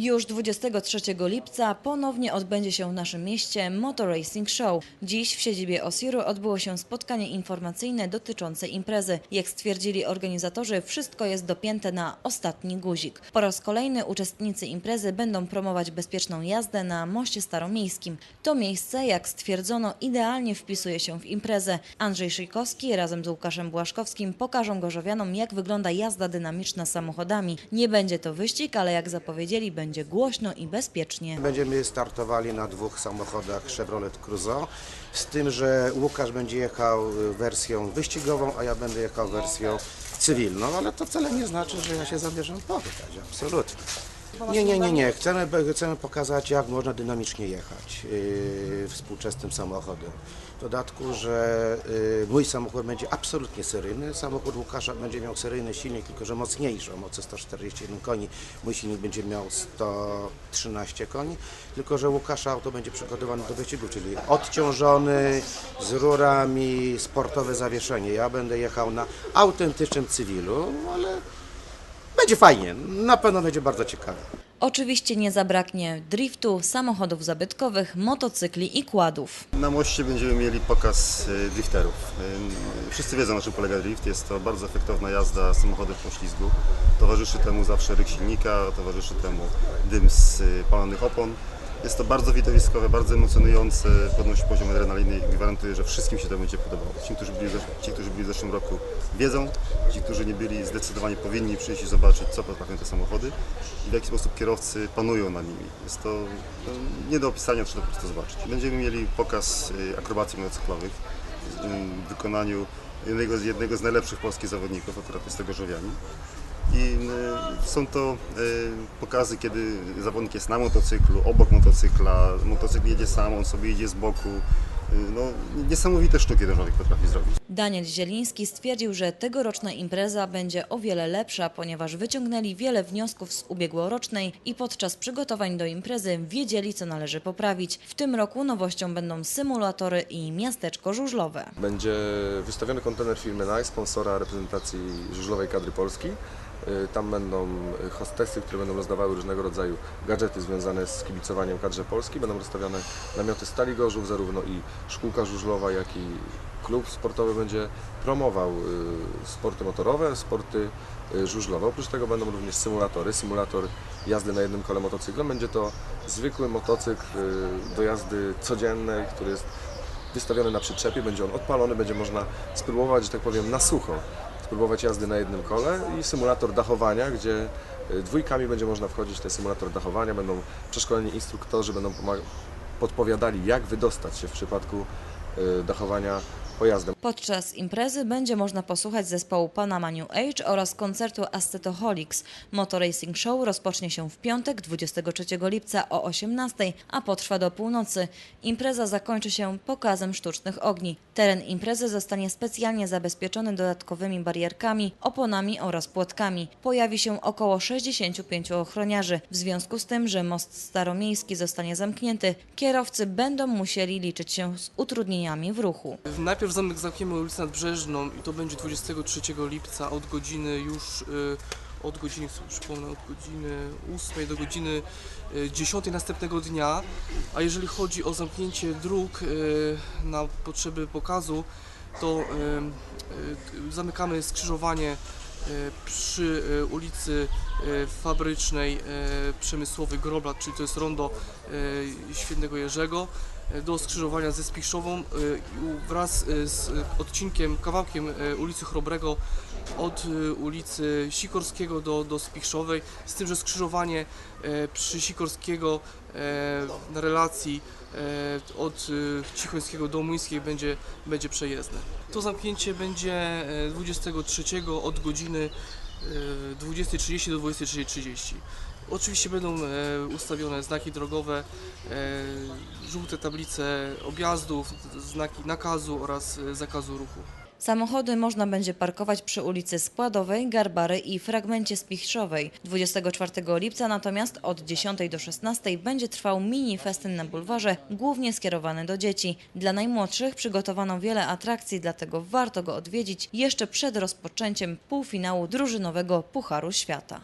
Już 23 lipca ponownie odbędzie się w naszym mieście Motor Racing Show. Dziś w siedzibie Osiru odbyło się spotkanie informacyjne dotyczące imprezy. Jak stwierdzili organizatorzy, wszystko jest dopięte na ostatni guzik. Po raz kolejny uczestnicy imprezy będą promować bezpieczną jazdę na moście staromiejskim. To miejsce, jak stwierdzono, idealnie wpisuje się w imprezę. Andrzej Szyjkowski razem z Łukaszem Błaszkowskim pokażą gorzowianom, jak wygląda jazda dynamiczna samochodami. Nie będzie to wyścig, ale jak zapowiedzieli, będzie głośno i bezpiecznie. Będziemy startowali na dwóch samochodach Chevrolet Cruzo, z tym, że Łukasz będzie jechał y, wersją wyścigową, a ja będę jechał wersją cywilną, ale to wcale nie znaczy, że ja się zamierzam poddać, absolutnie. Nie, nie, nie, nie. Chcemy, chcemy pokazać, jak można dynamicznie jechać yy, współczesnym samochodem. W dodatku, że yy, mój samochód będzie absolutnie seryjny. Samochód Łukasza będzie miał seryjny silnik, tylko że mocniejszy, o mocy 141 koni. Mój silnik będzie miał 113 koni, tylko że Łukasza auto będzie przygotowane do wyścigu, czyli odciążony, z rurami, sportowe zawieszenie. Ja będę jechał na autentycznym cywilu, ale będzie fajnie. Na pewno będzie bardzo ciekawe. Oczywiście nie zabraknie driftu, samochodów zabytkowych, motocykli i kładów. Na moście będziemy mieli pokaz y, drifterów. Y, Wszyscy wiedzą na czym polega drift. Jest to bardzo efektowna jazda samochodem po ślizgu. Towarzyszy temu zawsze ryk silnika, towarzyszy temu dym z y, palonych opon. Jest to bardzo widowiskowe, bardzo emocjonujące, podnosi poziom adrenaliny i gwarantuję, że wszystkim się to będzie podobało. Ci, którzy byli, w ci, którzy byli w zeszłym roku wiedzą, ci, którzy nie byli zdecydowanie powinni przyjść i zobaczyć, co potrafią te samochody i w jaki sposób kierowcy panują nad nimi. Jest to no, nie do opisania, trzeba po prostu zobaczyć. Będziemy mieli pokaz y, akrobacji motocyklowych w y, wykonaniu jednego z, jednego z najlepszych polskich zawodników, akurat jest tego Żowianin. I y, są to y, pokazy, kiedy zawodnik jest na motocyklu, obok motocykla, motocykl jedzie sam, on sobie idzie z boku. Y, No, niesamowite sztuki ten człowiek potrafi zrobić. Daniel Zieliński stwierdził, że tegoroczna impreza będzie o wiele lepsza, ponieważ wyciągnęli wiele wniosków z ubiegłorocznej i podczas przygotowań do imprezy wiedzieli, co należy poprawić. W tym roku nowością będą symulatory i miasteczko żużlowe. Będzie wystawiony kontener firmy Nike, sponsora reprezentacji żużlowej kadry Polski. Y, Tam będą hostesy, które będą rozdawały różnego rodzaju gadżety związane z kibicowaniem kadrze Polski. Będą rozstawiane namioty Stali Gorzów, zarówno i szkółka żużlowa, jak i klub sportowy będzie promował y, sporty motorowe, sporty y, żużlowe. Oprócz tego będą również symulatory. Symulator jazdy na jednym kole motocyklem. Będzie to zwykły motocykl do jazdy codziennej, który jest wystawiony na przyczepie, będzie on odpalony, będzie można spróbować, że tak powiem, na sucho, spróbować jazdy na jednym kole i symulator dachowania, gdzie y, dwójkami będzie można wchodzić w ten symulator dachowania, będą przeszkoleni instruktorzy, będą podpowiadali, jak wydostać się w przypadku y, dachowania pojazdem. Podczas imprezy będzie można posłuchać zespołu Panama New Age oraz koncertu Ascetoholics. Motor Racing Show rozpocznie się w piątek 23 lipca o 18, a potrwa do północy. Impreza zakończy się pokazem sztucznych ogni. Teren imprezy zostanie specjalnie zabezpieczony dodatkowymi barierkami, oponami oraz płotkami. Pojawi się około 65 ochroniarzy. W związku z tym, że most staromiejski zostanie zamknięty, kierowcy będą musieli liczyć się z utrudnieniami w ruchu. Najpierw zamek zamkniemy ulicę Nadbrzeżną i to będzie 23 lipca od godziny już, y, od godziny, przypomnę, od godziny 8 do godziny y, 10 następnego dnia. A jeżeli chodzi o zamknięcie dróg y, na potrzeby pokazu, to y, y, zamykamy skrzyżowanie y, przy y, ulicy y, Fabrycznej y, Przemysłowy Groblat, czyli to jest rondo y, Świętego Jerzego y, do skrzyżowania ze Spichrzową y, wraz y, z y, odcinkiem, kawałkiem ulicy Chrobrego od ulicy Sikorskiego do, do Spichrzowej, z tym, że skrzyżowanie przy Sikorskiego na relacji od Cichońskiego do Młyńskiej będzie, będzie przejezdne. To zamknięcie będzie y, 23 od godziny y, 20.30 do 23.30. Oczywiście będą e, ustawione znaki drogowe, e, żółte tablice objazdów, znaki nakazu oraz e, zakazu ruchu. Samochody można będzie parkować przy ulicy Składowej, Garbary i fragmencie Spichrzowej. 24 lipca natomiast od 10 do 16 będzie trwał mini festyn na bulwarze, głównie skierowany do dzieci. Dla najmłodszych przygotowano wiele atrakcji, dlatego warto go odwiedzić jeszcze przed rozpoczęciem półfinału drużynowego Pucharu Świata.